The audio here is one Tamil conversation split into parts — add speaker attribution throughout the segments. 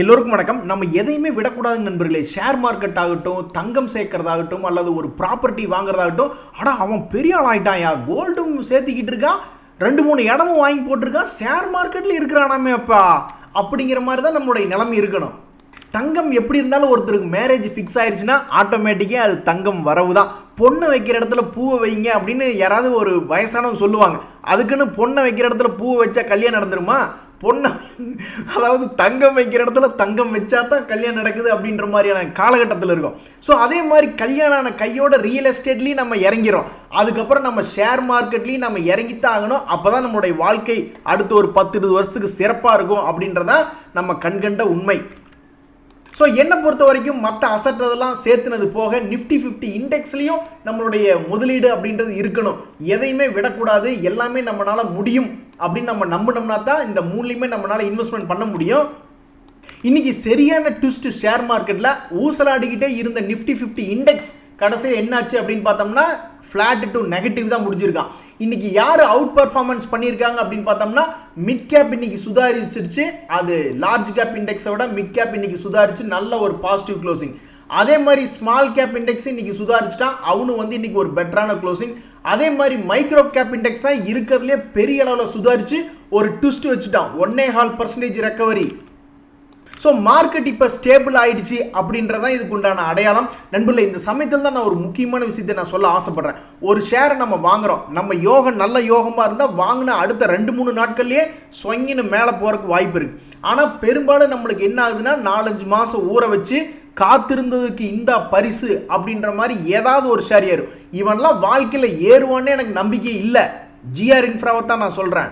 Speaker 1: எல்லோருக்கும் வணக்கம். நம்ம எதையுமே விடக்கூடாது நண்பர்களே. ஷேர் மார்க்கெட் ஆகட்டும் தங்கம் சேர்க்கறதாகட்டும் அல்லது ஒரு ப்ராப்பர்ட்டி வாங்குறதாகட்டும் அடா அவன் பெரிய ஆள் ஆயிட்டான்யா கோல்டும் சேர்த்திக்கிட்டு இருக்கான் ரெண்டு மூணு இடமும் வாங்கி போட்டிருக்கான் ஷேர் மார்க்கெட்டில் இருக்கிறானாமே அப்பா. அப்படிங்கிற மாதிரி தான் நம்மளுடைய நிலைமை இருக்கணும். தங்கம் எப்படி இருந்தாலும் ஒருத்தருக்கு மேரேஜ் ஃபிக்ஸ் ஆயிடுச்சுன்னா ஆட்டோமேட்டிக்காக அது தங்கம் வரவு தான் பொண்ணை வைக்கிற இடத்துல பூவை வைங்க அப்படின்னு யாராவது ஒரு வயசானவங்க சொல்லுவாங்க. அதுக்குன்னு பொண்ணை வைக்கிற இடத்துல பூவை வச்சா கல்யாணம் நடந்துருமா? பொண்ணை அதாவது தங்கம் வைக்கிற இடத்துல தங்கம் வச்சா தான் கல்யாணம் நடக்குது அப்படின்ற மாதிரியான காலகட்டத்தில் இருக்கும். ஸோ அதே மாதிரி கல்யாணம் ஆன கையோட ரியல் எஸ்டேட்லேயும் நம்ம இறங்கிறோம். அதுக்கப்புறம் நம்ம ஷேர் மார்க்கெட்லேயும் நம்ம இறங்கித்தான் ஆகணும். அப்போ தான் நம்மளுடைய வாழ்க்கை அடுத்த ஒரு பத்து இருபது வருஷத்துக்கு சிறப்பாக இருக்கும் அப்படின்றதான் நம்ம கண்கண்ட உண்மை. ஸோ என்னை பொறுத்த வரைக்கும் மற்ற அசட்டதெல்லாம் சேர்த்துனது போக நிஃப்டி ஃபிஃப்டி இண்டெக்ஸ்லையும் நம்மளுடைய முதலீடு அப்படின்றது இருக்கணும். எதையுமே விடக்கூடாது. எல்லாமே நம்மளால முடியும். அப்படின்னு நம்ம நம்பினோம்னா தான் இந்த மூணுலையுமே நம்மளால் இன்வெஸ்ட்மெண்ட் பண்ண முடியும். இன்னைக்கு சரியான ட்விஸ்ட் ஷேர் மார்க்கெட்டில் ஊசலாடிக்கிட்டே இருந்த நிஃப்டி ஃபிஃப்டி இண்டெக்ஸ் கடைசியில் என்னாச்சு அப்படின்னு பார்த்தோம்னா ஃப்ளாட் டு நெகட்டிவ் தான் முடிஞ்சிருக்கான். இன்னைக்கு யார் அவுட் பர்ஃபார்மன்ஸ் பண்ணியிருக்காங்க அப்படின்னு பார்த்தோம்னா மிட் கேப் இன்னைக்கு சுதாரிச்சிருச்சு. அது லார்ஜ் கேப் இண்டெக்ஸை விட மிட் கேப் இன்னைக்கு சுதாரிச்சு நல்ல ஒரு பாசிட்டிவ் க்ளோசிங் அதே மாதிரி ஸ்மால் கேப் இண்டெக்ஸ் இன்னைக்கு சுதாரிச்சுட்டான் அவனு வந்து இன்னைக்கு ஒரு பெட்டரான க்ளோசிங் அதே மாதிரி மைக்ரோ கேப் இண்டெக்ஸ் தான் இருக்கிறதுலே பெரிய அளவில் சுதாரிச்சு ஒரு ட்விஸ்ட் வச்சுட்டான். ஒன்னே half percentage recovery so market இப்போ ஸ்டேபிள் ஆயிடுச்சு அப்படின்றதான் இதுக்கு உண்டான அடையாளம். நண்பர்களே இந்த சமயத்தில் தான் நான் ஒரு முக்கியமான விஷயத்தை நான் சொல்ல ஆசைப்படுறேன். ஒரு ஷேரை நம்ம வாங்குறோம். நம்ம யோகம் நல்ல யோகமாக இருந்தால் வாங்கின அடுத்த ரெண்டு மூணு நாட்கள்லேயே சொங்கின்னு மேலே போகிறதுக்கு வாய்ப்பு இருக்குது ஆனால் பெரும்பாலும் நம்மளுக்கு என்ன ஆகுதுன்னா நாலஞ்சு மாதம் ஊற வச்சு காத்திருந்ததுக்கு இந்த பரிசு அப்படின்ற மாதிரி ஏதாவது ஒரு ஷேர் ஏறும். இவன்லாம் வாழ்க்கையில் ஏறுவான்னு எனக்கு நம்பிக்கை இல்லை. ஜிஆர் இன்ஃப்ராவை தான் நான் சொல்கிறேன்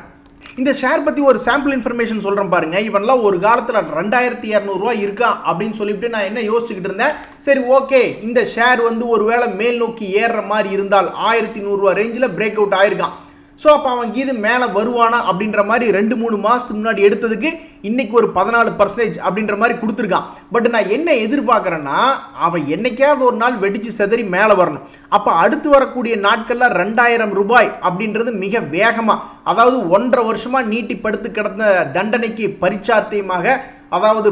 Speaker 1: இந்த ஷேர் பற்றி ஒரு சாம்பிள் இன்ஃபர்மேஷன் சொல்கிறேன் பாருங்க. இவன்லாம் ஒரு காலத்தில் ரெண்டாயிரத்தி இரநூறுவா இருக்கான் அப்படின்னு சொல்லிவிட்டு நான் என்ன யோசிச்சுக்கிட்டு இருந்தேன். சரி ஓகே இந்த ஷேர் வந்து ஒருவேளை மேல் நோக்கி ஏறுற மாதிரி இருந்தால் ஆயிரத்தி நூறுரூவா ரேஞ்சில் பிரேக் அவுட் ஆயிருக்கான். ஸோ அப்போ அவன் கீது மேலே வருவானா அப்படின்ற மாதிரி ரெண்டு மூணு மாதத்துக்கு முன்னாடி எடுத்ததுக்கு இன்னைக்கு ஒரு பதினாலு பர்சன்டேஜ் அப்படின்ற மாதிரி கொடுத்துருக்கான். பட் நான் என்ன எதிர்பார்க்குறேன்னா அவன் என்னைக்காவது ஒரு நாள் வெடிச்சு செதறி மேலே வரணும். அப்போ அடுத்து வரக்கூடிய நாட்களில் ரெண்டாயிரம் ரூபாய் அப்படின்றது மிக வேகமாக அதாவது ஒன்றரை வருஷமாக நீட்டி படுத்து கிடந்த தண்டனைக்கு பரிச்சார்த்தியமாக அதாவது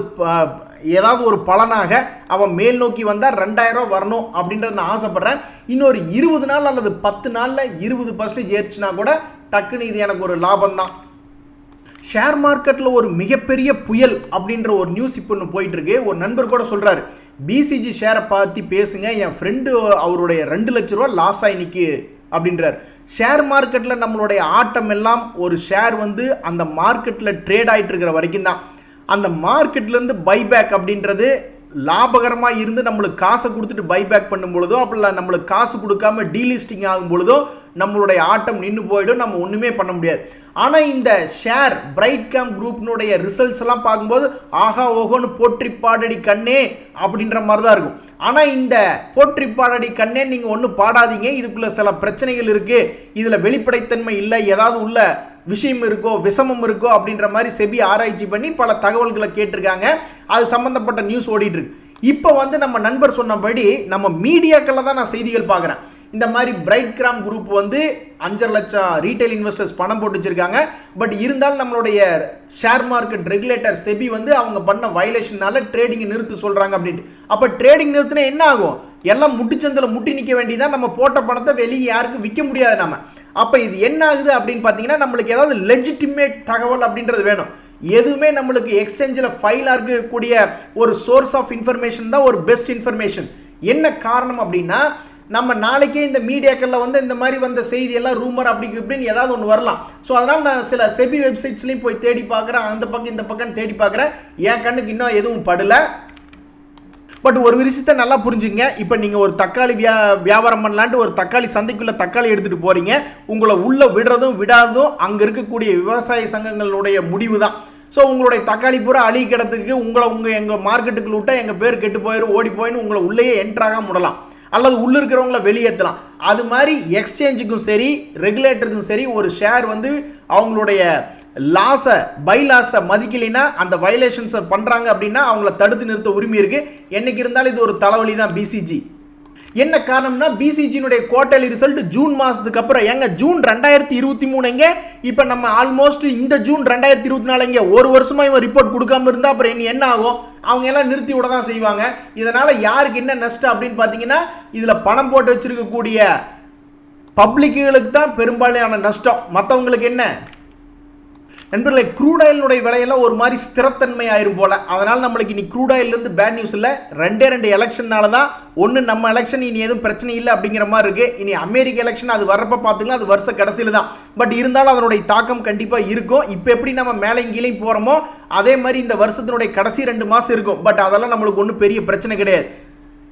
Speaker 1: ஏதாவது ஒரு பலனாக அவன் மேல் நோக்கி வந்தால் ரெண்டாயிரம் வரணும் அப்படின்றத நான் ஆசைப்பட்றேன். இன்னொரு இருபது நாள் அல்லது பத்து நாளில் இருபது பர்சன்டேஜ் ஏறிச்சுனா கூட டக்குன்னு இது எனக்கு ஒரு லாபம் தான் ஷேர் மார்க்கெட்டில் ஒரு மிகப்பெரிய புயல் அப்படின்ற ஒரு நியூஸ் இப்போ ஒன்று போயிட்டுருக்கு. ஒரு நண்பர் கூட சொல்கிறாரு பிசிஜி ஷேரை பற்றி பேசுங்க என் ஃப்ரெண்டு அவருடைய ரெண்டு லட்ச ரூபா லாஸ் ஆகி நிற்கு அப்படின்றார். ஷேர் மார்க்கெட்டில் நம்மளுடைய ஆட்டம் எல்லாம் ஒரு ஷேர் வந்து அந்த மார்க்கெட்டில் ட்ரேட் ஆகிட்டு இருக்கிற வரைக்கும் தான் அந்த மார்க்கெட்லேருந்து பைபேக் அப்படின்றது லாபகரமாக இருந்து நம்மளுக்கு காசை கொடுத்துட்டு பைபேக் பண்ணும் பொழுதோ அப்படி நம்மளுக்கு காசு கொடுக்காம டீலிஸ்டிங் ஆகும் பொழுதோ நம்மளுடைய ஆட்டம் நின்று போயிடும் நம்ம ஒன்றுமே பண்ண முடியாது. ஆனால் இந்த ஷேர் பிரைட் கேம் குரூப்னுடைய ரிசல்ட்ஸ் எல்லாம் பார்க்கும்போது ஆஹா ஓஹோன்னு போற்றி பாடடி கண்ணே அப்படின்ற மாதிரி தான் இருக்கும். ஆனால் இந்த போற்றி பாடடி கண்ணே நீங்கள் ஒன்றும் பாடாதீங்க இதுக்குள்ள சில பிரச்சனைகள் இருக்குது இதில் வெளிப்படைத்தன்மை இல்லை ஏதாவது உள்ள விஷயம் இருக்கோ விஷமம் இருக்கோ அப்படின்ற மாதிரி செபி ஆராய்ச்சி பண்ணி பல தகவல்களை கேட்டிருக்காங்க. அது சம்மந்தப்பட்ட நியூஸ் ஓடிட்டு இருக்கு. இப்போ வந்து நம்ம நண்பர் சொன்னபடி நம்ம மீடியாக்களில் தான் நான் செய்திகள் பார்க்குறேன். இந்த மாதிரி பிரைட் கிராம் குரூப் வந்து அஞ்சரை லட்சம் ரீட்டைல் இன்வெஸ்டர்ஸ் பணம் போட்டு வச்சுருக்காங்க. பட் இருந்தாலும் நம்மளுடைய ஷேர் மார்க்கெட் ரெகுலேட்டர் செபி வந்து அவங்க பண்ண வயலேஷனால ட்ரேடிங்கை நிறுத்து சொல்கிறாங்க அப்படின்ட்டு. அப்போ ட்ரேடிங் நிறுத்தினா என்ன ஆகும்? எல்லாம் முட்டுச்சந்தில் முட்டி நிற்க வேண்டியதான் நம்ம போட்ட பணத்தை வெளியே யாருக்கும் விற்க முடியாது நம்ம அப்போ இது என்ன ஆகுது அப்படின்னு பார்த்தீங்கன்னா நம்மளுக்கு ஏதாவது லெஜிட்டிமேட் தகவல் அப்படின்றது வேணும். எதுவுமே நம்மளுக்கு எக்ஸ்சேஞ்சில் ஃபைலாக இருக்கக்கூடிய ஒரு சோர்ஸ் ஆஃப் இன்ஃபர்மேஷன் தான் ஒரு பெஸ்ட் இன்ஃபர்மேஷன் என்ன காரணம் அப்படின்னா நம்ம நாளைக்கே இந்த மீடியாக்களில் வந்து இந்த மாதிரி வந்த செய்தியெல்லாம் ரூமர் அப்படி இப்படின்னு ஏதாவது ஒன்று வரலாம். ஸோ அதனால் நான் சில செபி வெப்சைட்ஸ்லையும் போய் தேடி பார்க்குறேன். அந்த பக்கம் இந்த பக்கம் தேடி பார்க்குறேன். என் கண்ணுக்கு இன்னும் எதுவும் படலை. பட் ஒரு விஷயத்தை நல்லா புரிஞ்சுங்க. இப்போ நீங்கள் ஒரு தக்காளி வியா வியாபாரம் பண்ணலான்ட்டு ஒரு தக்காளி சந்தைக்குள்ளே தக்காளி எடுத்துகிட்டு போகிறீங்க உங்களை உள்ளே விடுறதும் விடாததும் அங்கே இருக்கக்கூடிய விவசாய சங்கங்களுடைய முடிவு தான் ஸோ உங்களுடைய தக்காளி பூரா அழி கிடத்துக்கு உங்களை உங்கள் எங்கள் மார்க்கெட்டுக்குள்ள விட்டால் எங்கள் பேர் கெட்டு போயிடும் ஓடி போயின்னு உங்களை உள்ளேயே என்ட்ராக முடலாம் அல்லது உள்ளே இருக்கிறவங்கள வெளியேற்றலாம் அது மாதிரி எக்ஸ்சேஞ்சுக்கும் சரி ரெகுலேட்டருக்கும் சரி ஒரு ஷேர் வந்து அவங்களுடைய லாஸை பை லாஸை மதிக்கலைன்னா அந்த வயலேஷன்ஸை பண்ணுறாங்க அப்படின்னா அவங்கள தடுத்து நிறுத்த உரிமை இருக்குது என்றைக்கு இருந்தாலும் இது ஒரு தலைவலி தான் பிசிஜி என்ன காரணம்னா பிசிஜினுடைய குவார்டர்லி ரிசல்ட் ஜூன் மாதத்துக்கு அப்புறம். எங்க ஜூன் ரெண்டாயிரத்தி இருபத்தி மூணுங்க இப்போ நம்ம ஆல்மோஸ்ட் இந்த ஜூன் ரெண்டாயிரத்தி இருபத்தி நாலுங்க ஒரு வருஷமா இவன் ரிப்போர்ட் கொடுக்காம இருந்தா அப்புறம் இனி என்ன ஆகும்? அவங்க எல்லாம் நிறுத்தி விட தான் செய்வாங்க. இதனால யாருக்கு என்ன நஷ்டம் அப்படின்னு பார்த்தீங்கன்னா இதில் பணம் போட்டு வச்சிருக்கக்கூடிய பப்ளிக்குகளுக்கு தான் பெரும்பாலான நஷ்டம். மற்றவங்களுக்கு என்ன? நண்பர்களே க்ரூட் ஆயிலுடைய விலையெல்லாம் ஒரு மாதிரி ஸ்திரத்தன்மை ஆயிரும் போல. அதனால் நம்மளுக்கு இனி க்ரூட் ஆயிலிருந்து பேட் நியூஸ் இல்லை. ரெண்டே ரெண்டு எலெக்ஷன்னால தான் ஒன்று நம்ம எலெக்ஷன் இனி எதுவும் பிரச்சனை இல்லை அப்படிங்கிற மாதிரி இருக்கு. இனி அமெரிக்க எலெக்ஷன் அது வர்றப்ப பார்த்துக்கலாம் அது வருஷ கடைசியில் தான். பட் இருந்தாலும் அதனுடைய தாக்கம் கண்டிப்பாக இருக்கும். இப்போ எப்படி நம்ம மேலே இங்கேயும் போகிறோமோ அதே மாதிரி இந்த வருஷத்தினுடைய கடைசி ரெண்டு மாதம் இருக்கும். பட் அதெல்லாம் நம்மளுக்கு ஒன்றும் பெரிய பிரச்சனை கிடையாது.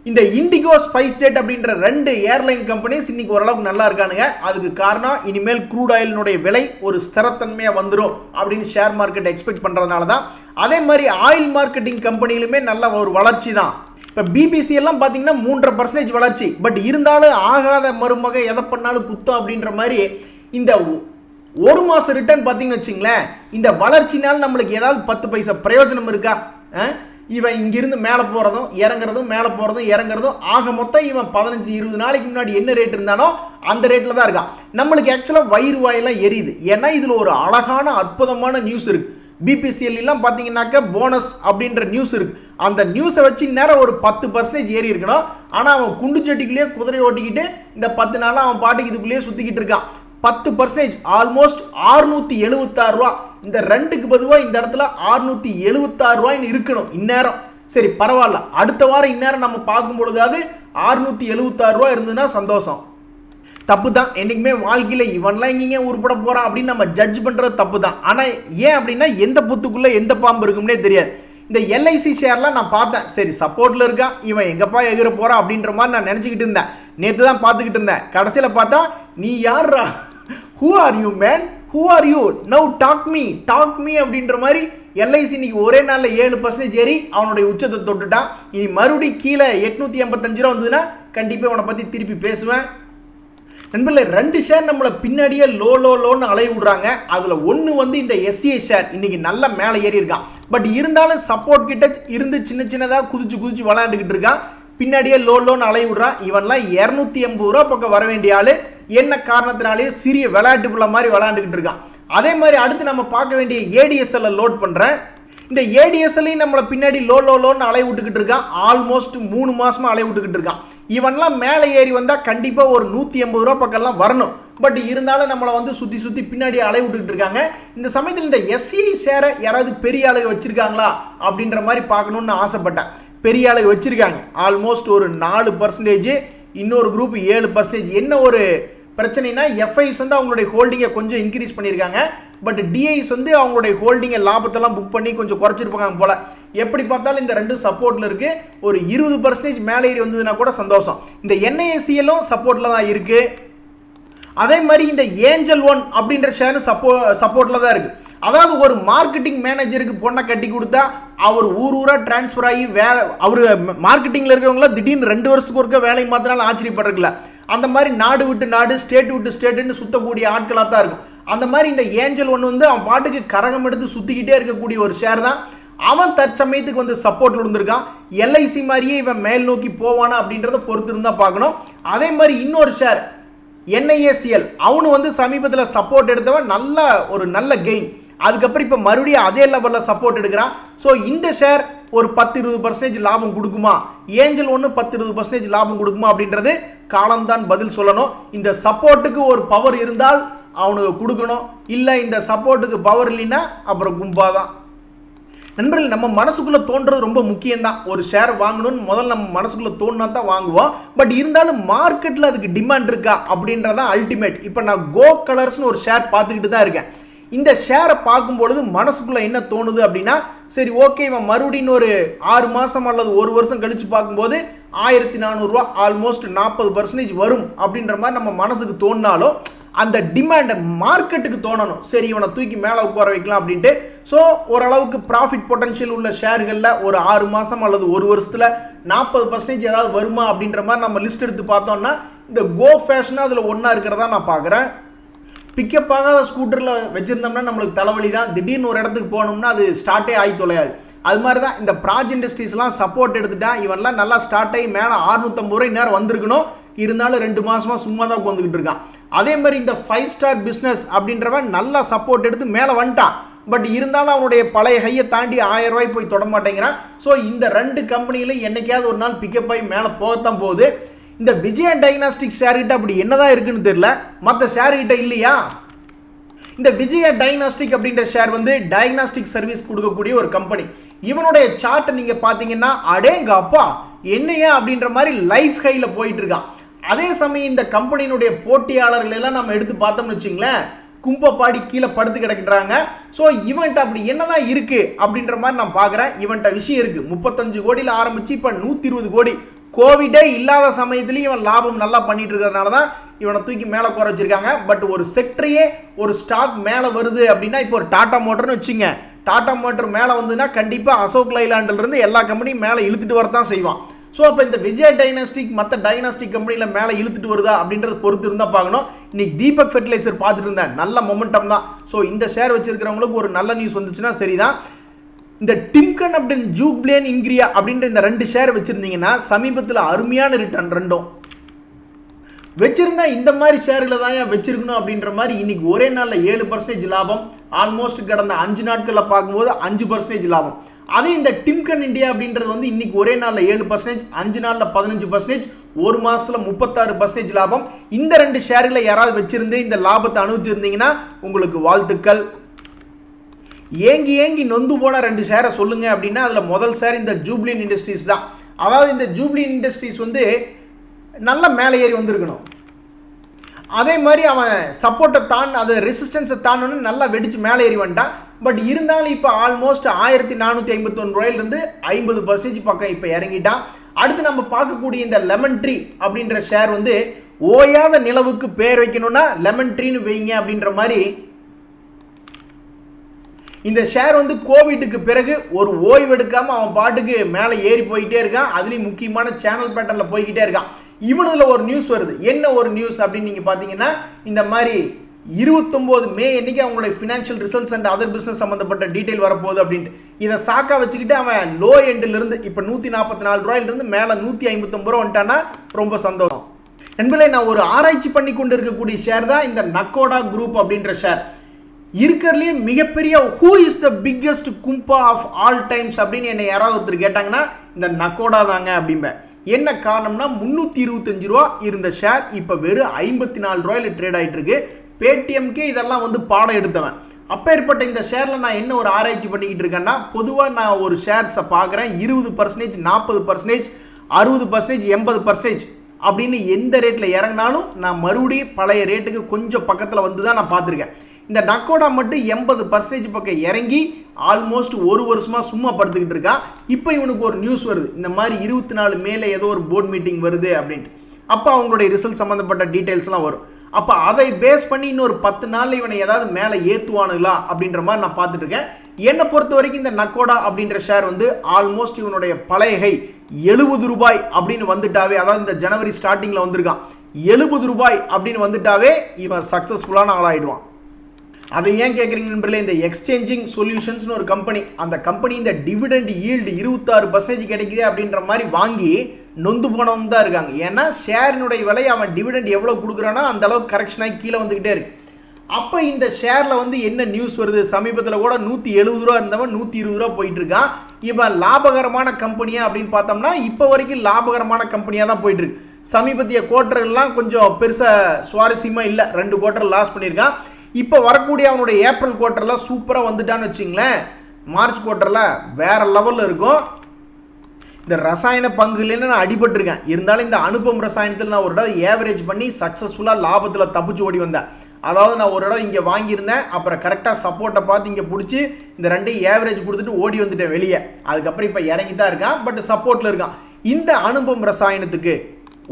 Speaker 1: இந்த இண்டிகோ ஸ்பைஸ் ஜெட் அப்படின்ற ரெண்டு ஏர்லைன் கம்பெனிஸ் இன்னைக்கு ஓரளவுக்கு நல்லா இருக்கானுங்க. அதுக்கு காரணம் இனிமேல் க்ரூட் ஆயிலினுடைய விலை ஒரு ஸ்திரத்தன்மையாக வந்துடும் அப்படின்னு ஷேர் மார்க்கெட் எக்ஸ்பெக்ட் பண்ணுறதுனால தான் அதே மாதிரி ஆயில் மார்க்கெட்டிங் கம்பெனிலுமே நல்ல ஒரு வளர்ச்சி தான். இப்போ பிபிசி எல்லாம் பார்த்தீங்கன்னா மூன்றரை பர்சன்டேஜ் வளர்ச்சி. பட் இருந்தாலும் ஆகாத மருமக எதை பண்ணாலும் குத்தம் அப்படின்ற மாதிரி இந்த ஒ- ஒரு மாதம் ரிட்டர்ன் பார்த்தீங்கன்னு வச்சுங்களேன் இந்த வளர்ச்சினால் நம்மளுக்கு ஏதாவது பத்து பைசா பிரயோஜனம் இருக்கா? ஆ? இவன் இங்கிருந்து மேலே போகிறதும் இறங்குறதும் மேலே போகிறதும் இறங்குறதும் ஆக மொத்தம் இவன் பதினஞ்சு இருபது நாளைக்கு முன்னாடி என்ன ரேட் இருந்தானோ அந்த ரேட்டில் தான் இருக்கான். நம்மளுக்கு ஆக்சுவலாக வயிறு வாயெல்லாம் எரியுது. ஏன்னா இதில் ஒரு அழகான அற்புதமான நியூஸ் இருக்குது பிபிசிஎல்லாம் பார்த்தீங்கன்னாக்க போனஸ் அப்படின்ற நியூஸ் இருக்குது அந்த நியூஸை வச்சு நேரம் ஒரு பத்து பர்சன்டேஜ் ஏறி இருக்கணும். ஆனால் அவன் குண்டு செட்டிக்குள்ளேயே குதிரை ஓட்டிக்கிட்டு இந்த பத்து நாளாக அவன் பாட்டுக்கு இதுக்குள்ளேயே சுற்றிக்கிட்டு இருக்கான். பத்து பர்சன்டேஜ் ஆல்மோஸ்ட் ஆறுநூற்றி எழுபத்தாறு ரூபா. இந்த ரெண்டுக்கு பொதுவாக இந்த இடத்துல ஆறுநூத்தி எழுபத்தாறு ரூபாய்னு இருக்கணும் இந்நேரம். சரி பரவாயில்ல. அடுத்த வாரம் இந்நேரம் நம்ம பார்க்கும் பொழுதாவது ஆறுநூத்தி எழுபத்தாறு ரூபா இருந்ததுன்னா சந்தோஷம். தப்பு தான் என்றைக்குமே வாழ்க்கையில் இவன்லாம் எங்கேங்க உருப்பட போகிறான் அப்படின்னு நம்ம ஜட்ஜ் பண்ணுறது தப்பு தான் ஆனால் ஏன் அப்படின்னா எந்த புத்துக்குள்ளே எந்த பாம்பு இருக்கும்னே தெரியாது. இந்த எல்ஐசி ஷேர்லாம் நான் பார்த்தேன். சரி சப்போர்ட்டில் இருக்கான். இவன் எங்கப்பா எகிற போகிறான் அப்படின்ற மாதிரி நான் நினச்சிக்கிட்டு இருந்தேன். நேற்று தான் பார்த்துக்கிட்டு இருந்தேன். கடைசியில் பார்த்தா நீ யார்ரா? Who are you man who are you now talk me talk me அப்படின்ற மாதிரி எல்ஐசி இன்னைக்கு ஒரே நாளில் ஏழு பர்சன்டேஜ் ஏறி அவனுடைய உச்சத்தை தொட்டுட்டான். இனி மறுபடி கீழே எட்நூற்றி எண்பத்தஞ்சு ரூபா வந்ததுன்னா கண்டிப்பாக அவனை பற்றி திருப்பி பேசுவேன். நண்பர்களே ரெண்டு ஷேர் நம்மளை பின்னாடியே லோ லோ லோன்னு அலைய விடுறாங்க. அதில் ஒன்று வந்து இந்த எஸ்சிஏ ஷேர் இன்னைக்கு நல்ல மேலே ஏறி இருக்கான். பட் இருந்தாலும் சப்போர்ட் கிட்ட இருந்து சின்ன சின்னதாக குதிச்சு குதிச்சு விளையாண்டுக்கிட்டு இருக்கான். பின்னாடியே லோ லோன்னு அலைய விடுறான். இவன்லாம் இரநூத்தி எண்பது ரூபா பக்கம் வர வேண்டிய ஆளு. என்ன காரணத்தினாலேயே சிறிய விளையாட்டு புள்ள மாதிரி விளையாண்டுக்கிட்டு இருக்கான். அதே மாதிரி அடுத்து நம்ம பார்க்க வேண்டிய ஏடிஎஸ்எல்ல லோட் பண்ணுறேன் இந்த ஏடிஎஸ்எல்லையும் நம்மளை பின்னாடி லோ லோ லோன்னு அலை விட்டுக்கிட்டு இருக்கான். ஆல்மோஸ்ட் மூணு மாசமா அலை விட்டுக்கிட்டு இருக்கான். இவன்லாம் மேலே ஏறி வந்தால் கண்டிப்பாக ஒரு நூற்றி எண்பது ரூபா பக்கம்லாம் வரணும். பட் இருந்தாலும் நம்மளை வந்து சுற்றி சுற்றி பின்னாடி அலை விட்டுக்கிட்டு இருக்காங்க. இந்த சமயத்தில் இந்த எஸ்சிஐ சேரை யாராவது பெரிய அளவு வச்சுருக்காங்களா அப்படின்ற மாதிரி பார்க்கணுன்னு ஆசைப்பட்டேன். பெரிய அளவு வச்சிருக்காங்க. ஆல்மோஸ்ட் ஒரு நாலு பர்சன்டேஜ் இன்னொரு குரூப் ஏழு பர்சன்டேஜ் என்ன ஒரு பிரச்சனைனா எஃப்ஐஸ் வந்து அவங்களுடைய ஹோல்டிங்கை கொஞ்சம் இன்க்ரீஸ் பண்ணியிருக்காங்க. பட் டிஐஸ் வந்து அவங்களுடைய ஹோல்டிங்கை லாபத்தெல்லாம் புக் பண்ணி கொஞ்சம் குறைச்சிருப்பாங்க போல. எப்படி பார்த்தாலும் இந்த ரெண்டும் சப்போர்ட்டில் இருக்கு. ஒரு இருபது பர்சன்டேஜ் மேலே ஏறி வந்ததுன்னா கூட சந்தோஷம். இந்த என்ஐஎஸ்சிஎலும் சப்போர்ட்டில் தான் இருக்குது அதே மாதிரி இந்த ஏஞ்சல் ஒன் அப்படின்ற ஷேரும் சப்போ சப்போர்ட்டில் தான் இருக்குது அதாவது ஒரு மார்க்கெட்டிங் மேனேஜருக்கு பொண்ணை கட்டி கொடுத்தா அவர் ஊர் ஊராக ட்ரான்ஸ்ஃபர் ஆகி வேலை அவர் மார்க்கெட்டிங்கில் இருக்கிறவங்களாம் திடீர்னு ரெண்டு வருஷத்துக்கு ஒருக்க வேலை மாத்தினாலும் ஆச்சரியப்படுறதுல அந்த மாதிரி நாடு விட்டு நாடு ஸ்டேட் விட்டு ஸ்டேட்டுன்னு சுற்றக்கூடிய ஆட்களாக தான் இருக்கும். அந்த மாதிரி இந்த ஏஞ்சல் ஒன்று வந்து அவன் பாட்டுக்கு கரகம் எடுத்து சுற்றிக்கிட்டே இருக்கக்கூடிய ஒரு ஷேர் தான். அவன் தற்சமயத்துக்கு வந்து சப்போர்ட் விழுந்திருக்கான் எல்ஐசி மாதிரியே இவன் மேல் நோக்கி போவானா அப்படின்றத பொறுத்து இருந்தால் பார்க்கணும். அதே மாதிரி இன்னொரு ஷேர் என்ஐஏசிஎல் அவனு வந்து சமீபத்தில் சப்போர்ட் எடுத்தவன் நல்ல ஒரு நல்ல கெயின் அதுக்கப்புறம் இப்போ மறுபடியும் அதே லெவலில் சப்போர்ட் எடுக்கிறான். ஸோ இந்த ஷேர் ஒரு பத்து இருபது பர்சன்டேஜ் லாபம் கொடுக்குமா? ஏஞ்சல் ஒன்று பத்து இருபது பர்சன்டேஜ் லாபம் கொடுக்குமா அப்படின்றது காலம்தான் பதில் சொல்லணும். இந்த சப்போர்ட்டுக்கு ஒரு பவர் இருந்தால் அவனுக்கு கொடுக்கணும். இல்லை இந்த சப்போர்ட்டுக்கு பவர் இல்லைன்னா அப்புறம் கும்பா தான் நண்பர்கள் நம்ம மனசுக்குள்ள தோன்றது ரொம்ப முக்கியம்தான். ஒரு ஷேர் வாங்கணும்னு முதல்ல நம்ம மனசுக்குள்ள தோணுனா தான் வாங்குவோம். பட் இருந்தாலும் மார்க்கெட்டில் அதுக்கு டிமாண்ட் இருக்கா அப்படின்றதான் அல்டிமேட் இப்போ நான் கோ கலர்ஸ்னு ஒரு ஷேர் பார்த்துக்கிட்டு தான் இருக்கேன். இந்த ஷேரை பார்க்கும்பொழுது மனசுக்குள்ளே என்ன தோணுது அப்படின்னா சரி ஓகே இவன் மறுபடியும் ஒரு ஆறு மாதம் அல்லது ஒரு வருஷம் கழித்து பார்க்கும்போது ஆயிரத்தி நானூறுரூவா ஆல்மோஸ்ட் நாற்பது பர்சன்டேஜ் வரும் அப்படின்ற மாதிரி நம்ம மனசுக்கு தோணினாலும் அந்த டிமாண்டை மார்க்கெட்டுக்கு தோணணும். சரி இவனை தூக்கி மேலே உட்கார வைக்கலாம் அப்படின்ட்டு. ஸோ ஓரளவுக்கு ப்ராஃபிட் பொட்டன்ஷியல் உள்ள ஷேர்களில் ஒரு ஆறு மாதம் அல்லது ஒரு வருஷத்தில் நாற்பது பர்சன்டேஜ் ஏதாவது வருமா அப்படின்ற மாதிரி நம்ம லிஸ்ட் எடுத்து பார்த்தோம்னா இந்த கோ ஃபேஷனாக அதில் ஒன்றா இருக்கிறதா நான் பார்க்குறேன். பிக்கப் ஆகாத ஸ்கூட்டரில் வச்சுருந்தோம்னா நம்மளுக்கு தலைவலி தான். திடீர்னு ஒரு இடத்துக்கு போகணும்னா அது ஸ்டார்ட்டே ஆகி தொலையாது. அது மாதிரி தான் இந்த ப்ராஜ் இண்டஸ்ட்ரீஸ்லாம் சப்போர்ட் எடுத்துட்டா இவன்லாம் நல்லா ஸ்டார்ட் ஆகி மேலே ஆறுநூற்றம்பது ரூபாய் நேரம் வந்திருக்கணும். இருந்தாலும் ரெண்டு மாதமாக சும்மா தான் உட்காந்துக்கிட்டு இருக்கான் அதே மாதிரி இந்த ஃபைவ் ஸ்டார் பிஸ்னஸ் அப்படின்றவன் நல்லா சப்போர்ட் எடுத்து மேலே வந்துட்டான். பட் இருந்தாலும் அவனுடைய பழைய ஹையை தாண்டி ஆயிரம் ரூபாய் போய் தொட மாட்டேங்கிறான். ஸோ இந்த ரெண்டு கம்பெனிலையும் என்னைக்காவது ஒரு நாள் பிக்கப் ஆகி மேலே போகத்தான் போகுது. இந்த விஜய டைனாஸ்டிக் ஷேர்கிட்ட அப்படி என்னதான் இருக்குன்னு தெரியல. மற்ற ஷேர்கிட்ட இல்லையா? இந்த விஜய டைனாஸ்டிக் அப்படின்ற ஷேர் வந்து டயக்னாஸ்டிக் சர்வீஸ் கொடுக்கக்கூடிய ஒரு கம்பெனி இவனுடைய சார்ட்டை நீங்க பாத்தீங்கன்னா அடேங்க அப்பா என்னையா அப்படின்ற மாதிரி லைஃப் ஹைல போயிட்டு இருக்கான். அதே சமயம் இந்த கம்பெனியினுடைய போட்டியாளர்கள் எல்லாம் நம்ம எடுத்து பார்த்தோம்னு வச்சுங்களேன் கும்பப்பாடி கீழே படுத்து கிடக்குறாங்க. ஸோ இவன்ட் அப்படி என்னதான் இருக்கு அப்படின்ற மாதிரி நான் பார்க்குறேன். இவன்ட்ட விஷயம் இருக்கு. முப்பத்தஞ்சு கோடியில் ஆரம்பிச்சு இப்போ நூற்றி இருபது கோடி. கோவிடே இல்லாத சமயத்துலேயும் இவன் லாபம் நல்லா பண்ணிட்டு இருக்கிறதுனால தான் இவனை தூக்கி மேலே குறை வச்சிருக்காங்க. பட் ஒரு செக்டரையே ஒரு ஸ்டாக் மேலே வருது அப்படின்னா இப்போ ஒரு டாடா மோட்டர்னு வச்சுங்க. டாடா மோட்டர் மேலே வந்ததுன்னா கண்டிப்பாக அசோக் லைலாண்டில் இருந்து எல்லா கம்பெனியும் மேலே இழுத்துட்டு வரத்தான் செய்வான். ஸோ அப்போ இந்த விஜய் டைனாஸ்டிக் மற்ற டைனாஸ்டிக் கம்பெனியில் மேலே இழுத்துட்டு வருதா அப்படின்றத பொறுத்து இருந்தால் பார்க்கணும். இன்னைக்கு தீபக் ஃபெர்டிலைசர் பார்த்துட்டு இருந்தேன் நல்ல மொமெண்டம் தான். ஸோ இந்த ஷேர் வச்சிருக்கிறவங்களுக்கு ஒரு நல்ல நியூஸ் வந்துச்சுன்னா சரிதான். இந்த டிம்கன் அப்படின்னு ஜூப்ளேன் இன்கிரியா அப்படின்ற இந்த ரெண்டு ஷேர் வச்சுருந்தீங்கன்னா சமீபத்தில் அருமையான ரிட்டர்ன் ரெண்டும். வச்சிருந்தா இந்த மாதிரி ஷேர்களை தான் ஏன் வச்சிருக்கணும் அப்படின்ற மாதிரி இன்னைக்கு ஒரே நாளில் ஏழு பர்சன்டேஜ் லாபம். ஆல்மோஸ்ட் கடந்த அஞ்சு நாட்களில் பார்க்கும்போது அஞ்சு பர்சன்டேஜ் லாபம். அதே இந்த டிம்கன் இந்தியா அப்படின்றது வந்து இன்னைக்கு ஒரே நாளில் ஏழு பர்சன்டேஜ் அஞ்சு நாளில் பதினஞ்சு பர்சன்டேஜ் ஒரு மாதத்தில் முப்பத்தாறு பர்சன்டேஜ் லாபம். இந்த ரெண்டு ஷேர்களை யாராவது வச்சிருந்து இந்த லாபத்தை அனுபவிச்சிருந்தீங்கன்னா உங்களுக்கு வாழ்த்துக்கள். ஏங்கி ஏங்கி நொந்து போன ரெண்டு ஷேரை சொல்லுங்கள் அப்படின்னா அதில் முதல் ஷேர் இந்த ஜூப்ளின் இண்டஸ்ட்ரீஸ் தான். அதாவது இந்த ஜூப்ளின் இண்டஸ்ட்ரீஸ் வந்து நல்ல மேலே ஏறி வந்திருக்கணும். அதே மாதிரி அவன் சப்போர்ட்டை தான் அது ரெசிஸ்டன்ஸை தாண்டணும்னு நல்லா வெடித்து மேலே ஏறி வந்துட்டான் பட் இருந்தாலும் இப்போ ஆல்மோஸ்ட் ஆயிரத்தி நானூற்றி ஐம்பத்தொன்று ரூபாயிலிருந்து ஐம்பது பர்சன்டேஜ் பக்கம் இப்போ இறங்கிட்டான் அடுத்து நம்ம பார்க்கக்கூடிய இந்த லெமன் ட்ரீ அப்படின்ற ஷேர் வந்து ஓயாத நிலவுக்கு பேர் வைக்கணும்னா லெமன் ட்ரீன்னு வைங்க அப்படின்ற மாதிரி இந்த ஷேர் வந்து கோவிட்டுக்கு பிறகு ஒரு ஓய்வு எடுக்காமல் அவன் பாட்டுக்கு மேலே ஏறி போயிட்டே இருக்கான். அதுலேயும் முக்கியமான சேனல் பேட்டர்ல போய்கிட்டே இருக்கான். இவனதில் ஒரு நியூஸ் வருது. என்ன ஒரு நியூஸ் அப்படின்னு நீங்கள் பார்த்தீங்கன்னா இந்த மாதிரி இருபத்தொம்போது மே என்னைக்கு அவங்களுடைய financial results and other business சம்மந்தப்பட்ட டீட்டெயில் வரப்போகுது அப்படின்ட்டு. இதை சாக்கா வச்சுக்கிட்டு அவன் லோ எண்டிலிருந்து இப்போ நூற்றி நாற்பத்தி நாலு ரூபாயிலிருந்து மேலே நூற்றி ஐம்பத்தொம்பது ரூபா வந்துட்டான்னா ரொம்ப சந்தோஷம். நண்பர்களே நான் ஒரு ஆராய்ச்சி பண்ணி கொண்டு இருக்கக்கூடிய ஷேர் தான் இந்த நக்கோடா குரூப் அப்படின்ற ஷேர் இருக்கிறதுலே மிகப்பெரிய ஹூ இஸ் த பிக்கெஸ்ட் கும்பா ஆஃப் ஆல் டைம்ஸ் அப்படின்னு என்னை யாராவது ஒருத்தர் கேட்டாங்கன்னா இந்த நக்கோடா தாங்க அப்படிம்பேன். என்ன காரணம்னா முந்நூற்றி இருபத்தஞ்சு ரூபா இருந்த ஷேர் இப்போ வெறும் ஐம்பத்தி நாலு ரூபாயில் ட்ரேட் ஆகிட்டு இருக்கு பேடிஎம்கே இதெல்லாம் வந்து பாடம் எடுத்தவன். அப்பேற்பட்ட இந்த ஷேரில் நான் என்ன ஒரு ஆராய்ச்சி பண்ணிக்கிட்டு இருக்கேன்னா பொதுவாக நான் ஒரு ஷேர்ஸை பார்க்குறேன் இருபது பர்சன்டேஜ் நாற்பது பர்சன்டேஜ் அறுபது பர்சன்டேஜ் எண்பது பர்சன்டேஜ் அப்படின்னு எந்த ரேட்டில் இறங்கினாலும் நான் மறுபடியும் பழைய ரேட்டுக்கு கொஞ்சம் பக்கத்தில் வந்து தான் நான் பார்த்துருக்கேன். இந்த நக்கோடா மட்டும் எண்பது பர்சன்டேஜ் பக்கம் இறங்கி ஆல்மோஸ்ட் ஒரு வருஷமாக சும்மா படுத்துக்கிட்டு இருக்கான் இப்போ இவனுக்கு ஒரு நியூஸ் வருது. இந்த மாதிரி இருபத்தி நாலு மேலே ஏதோ ஒரு போர்ட் மீட்டிங் வருது அப்படின்ட்டு. அப்போ அவங்களுடைய ரிசல்ட் சம்மந்தப்பட்ட டீட்டெயில்ஸ்லாம் வரும். அப்போ அதை பேஸ் பண்ணி இன்னொரு பத்து நாளில் இவனை ஏதாவது மேலே ஏற்றுவானுங்களா அப்படின்ற மாதிரி நான் பார்த்துட்டு இருக்கேன். என்னை பொறுத்த வரைக்கும் இந்த நக்கோடா அப்படின்ற ஷேர் வந்து ஆல்மோஸ்ட் இவனுடைய பழையகை எழுபது ரூபாய் அப்படின்னு வந்துட்டாவே அதாவது இந்த ஜனவரி ஸ்டார்டிங்கில் வந்திருக்கான். எழுபது ரூபாய் அப்படின்னு வந்துட்டாவே இவன் சக்ஸஸ்ஃபுல்லான ஆளாயிடுவான். அதை ஏன் கேட்குறீங்க நண்பர்களே? இந்த எக்ஸ்சேஞ்சிங் சொல்யூஷன்ஸ்னு ஒரு கம்பெனி அந்த கம்பெனி இந்த டிவிடெண்ட் ஈல்டு இருபத்தாறு பர்சன்டேஜ் கிடைக்குது அப்படின்ற மாதிரி வாங்கி நொந்து போனவங்க தான் இருக்காங்க. ஏன்னா ஷேரினுடைய விலை அவன் டிவிடெண்ட் எவ்வளோ கொடுக்குறானோ அந்த அளவுக்கு கரெக்ஷன் கீழே வந்துக்கிட்டே இருக்கு. அப்போ இந்த ஷேரில் வந்து என்ன நியூஸ் வருது? சமீபத்தில் கூட நூற்றி எழுபது ரூபா இருந்தவன் நூற்றி இருபது ரூபா போயிட்டு இருக்கான். இவன் லாபகரமான கம்பெனியா அப்படின்னு பார்த்தோம்னா இப்போ வரைக்கும் லாபகரமான கம்பெனியாக தான் போயிட்டு இருக்கு. சமீபத்திய குவார்டர்கள்லாம் கொஞ்சம் பெருசாக சுவாரஸ்யமாக இல்லை. ரெண்டு குவார்டர் லாஸ் பண்ணியிருக்கான். இப்போ வரக்கூடிய அவனுடைய ஏப்ரல் குவார்ட்டரில் சூப்பராக வந்துட்டான்னு வச்சிங்களேன் மார்ச் குவார்ட்டரில் வேறு லெவலில் இருக்கும். இந்த ரசாயன பங்குலேருந்து நான் அடிபட்டிருக்கேன். இருந்தாலும் இந்த அனுபவம் ரசாயனத்தில் நான் ஒரு இடம் ஏவரேஜ் பண்ணி சக்ஸஸ்ஃபுல்லாக லாபத்தில் தப்பிச்சு ஓடி வந்தேன். அதாவது நான் ஒரு இடம் இங்கே வாங்கியிருந்தேன் அப்புறம் கரெக்டாக சப்போர்ட்டை பார்த்து இங்கே பிடிச்சி இந்த ரெண்டையும் ஏவரேஜ் கொடுத்துட்டு ஓடி வந்துட்டேன் வெளியே. அதுக்கப்புறம் இப்போ இறங்கி தான் இருக்கான் பட் சப்போர்ட்டில் இருக்கான். இந்த அனுபவம் ரசாயனத்துக்கு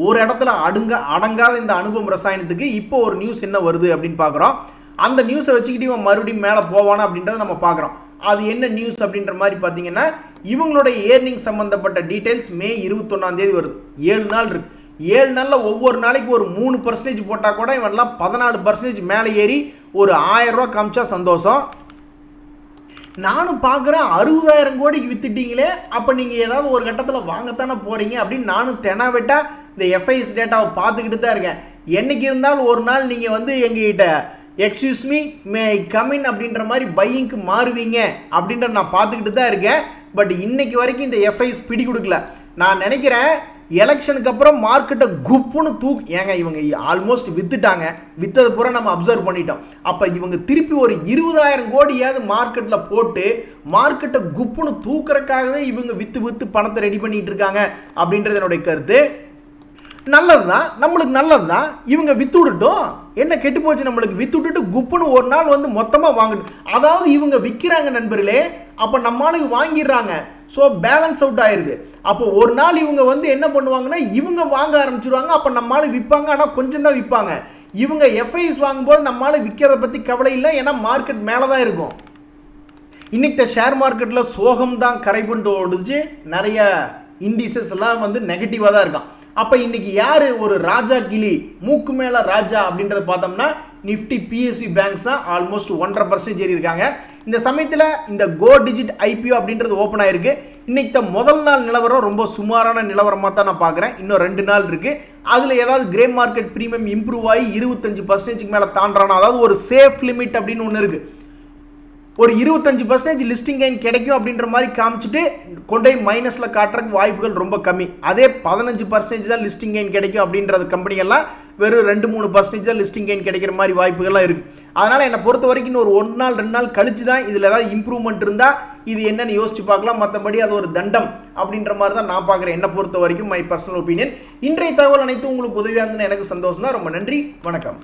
Speaker 1: ஒரு இடத்துல அடுங்க அடங்காத இந்த அனுபவம் ரசாயனத்துக்கு இப்போ ஒரு நியூஸ் என்ன வருது அப்படின்னு பார்க்குறோம். அந்த நியூஸை வச்சுக்கிட்டு இவன் மறுபடியும் மேலே போவானா அப்படின்றத நம்ம பார்க்குறோம். அது என்ன நியூஸ் அப்படின்ற மாதிரி பார்த்தீங்கன்னா இவங்களுடைய ஏர்னிங் சம்மந்தப்பட்ட டீட்டெயில்ஸ் மே இருபத்தொன்னாம் தேதி வருது. ஏழு நாள் இருக்கு. ஏழு நாளில் ஒவ்வொரு நாளைக்கு ஒரு மூணு பர்சன்டேஜ் போட்டால் கூட இவன்லாம் பதினாலு பர்சன்டேஜ் மேலே ஏறி ஒரு ஆயிரம் காமிச்சா சந்தோஷம். நானும் பார்க்குறேன் அறுபதாயிரம் கோடிக்கு வித்துட்டீங்களே அப்போ நீங்கள் ஏதாவது ஒரு கட்டத்தில் வாங்கத்தானே போகிறீங்க அப்படின்னு நானும் தெனாவெட்டா இந்த எஃப்ஐஎஸ் டேட்டாவை பார்த்துக்கிட்டு தான் இருக்கேன். என்றைக்கு இருந்தாலும் ஒரு நாள் நீங்கள் வந்து எங்ககிட்ட எக்ஸ்கியூஸ் மீ மே கமின் அப்படின்ற மாதிரி பையிங்க்கு மாறுவீங்க அப்படின்ற நான் பார்த்துக்கிட்டு தான் இருக்கேன். பட் இன்னைக்கு வரைக்கும் இந்த எஃப்ஐஎஸ் பிடி கொடுக்கல நான் நினைக்கிறேன் எலெக்ஷனுக்கு அப்புறம் மார்க்கெட்டை குப்புன்னு தூக் ஏங்க இவங்க ஆல்மோஸ்ட் வித்துட்டாங்க. வித்தது பூரா நம்ம அப்சர்வ் பண்ணிட்டோம். அப்போ இவங்க திருப்பி ஒரு இருபதாயிரம் கோடியாவது மார்க்கெட்டில் போட்டு மார்க்கெட்டை குப்புன்னு தூக்குறக்காகவே இவங்க வித்து வித்து பணத்தை ரெடி பண்ணிட்டு இருக்காங்க அப்படின்றது என்னுடைய கருத்து. நல்லது தான் நம்மளுக்கு நல்லது தான் இவங்க வித்து விடட்டும் என்ன கெட்டு போச்சு நம்மளுக்கு? வித்து விட்டுட்டு குப்புன்னு ஒரு நாள் வந்து மொத்தமாக வாங்கிட்டு அதாவது இவங்க விற்கிறாங்க நண்பர்களே அப்போ நம்மளுக்கு வாங்கிடுறாங்க. ஸோ பேலன்ஸ் அவுட் ஆயிடுது அப்போ ஒரு நாள் இவங்க வந்து என்ன பண்ணுவாங்கன்னா இவங்க வாங்க ஆரம்பிச்சிருவாங்க அப்போ நம்மளால விற்பாங்க ஆனால் கொஞ்சம் தான் விற்பாங்க. இவங்க எஃப்ஐஎஸ் வாங்கும்போது நம்மளால விற்கிறத பற்றி கவலை இல்லை ஏன்னா மார்க்கெட் மேலே தான் இருக்கும். இன்னைக்கு ஷேர் மார்க்கெட்டில் சோகம் தான் கரைபுண்டு ஓடுச்சு. நிறைய இண்டிசஸ் எல்லாம் வந்து நெகட்டிவாக தான் இருக்கான். அப்போ இன்னைக்கு யார் ஒரு ராஜா கிளி மூக்கு மேலே ராஜா அப்படின்றத பார்த்தோம்னா நிஃப்டி பிஎஸ்சி பேங்க்ஸ் தான் ஆல்மோஸ்ட் ஒன்றரை பர்சன்டேஜ் ஏறி இருக்காங்க. இந்த சமயத்தில் இந்த கோ டிஜிட் ஐபிஓ அப்படின்றது ஓப்பன் ஆயிருக்கு. இன்னைக்கு தான் முதல் நாள் நிலவரம் ரொம்ப சுமாரான நிலவரமாக தான் நான் பார்க்குறேன். இன்னும் ரெண்டு நாள் இருக்கு. அதில் ஏதாவது கிரே மார்க்கெட் ப்ரீமியம் இம்ப்ரூவ் ஆகி இருபத்தஞ்சு பர்சன்டேஜ்க்கு மேலே தாண்டானா அதாவது ஒரு சேஃப் லிமிட் அப்படின்னு ஒன்று இருக்குது ஒரு இருபத்தஞ்சு பர்சன்டேஜ் லிஸ்டிங் கைன் கிடைக்கும் அப்படின்ற மாதிரி காமிச்சிட்டு கொண்டு போய் மைனஸில் காட்டுறதுக்கு வாய்ப்புகள் ரொம்ப கம்மி. அதே பதினஞ்சு பர்சன்டேஜ் தான் லிஸ்டிங் கைன் கிடைக்கும் அப்படின்றது கம்பெனிகள்லாம் வெறும் ரெண்டு மூணு பர்சன்டேஜ் தான் லிஸ்டிங் கைன் கிடைக்கிற மாதிரி வாய்ப்புகள்லாம் இருக்குது அதனால் என்னை பொறுத்த வரைக்கும் இன்னும் ஒரு ஒன்று நாள் ரெண்டு நாள் கழிச்சு தான் இதில் ஏதாவது இம்ப்ரூவ்மெண்ட் இருந்தால் இது என்னென்னு யோசிச்சு பார்க்கலாம். மற்றபடி அது ஒரு தண்டம் அப்படின்ற மாதிரி தான் நான் பார்க்குறேன். என்னை பொறுத்த வரைக்கும் மை பர்சனல் ஒப்பீனியன் இன்றைய தகவல் அனைத்தும் உங்களுக்கு உதவியாக இருந்ததுன்னு எனக்கு சந்தோஷம் தான் ரொம்ப நன்றி. வணக்கம்.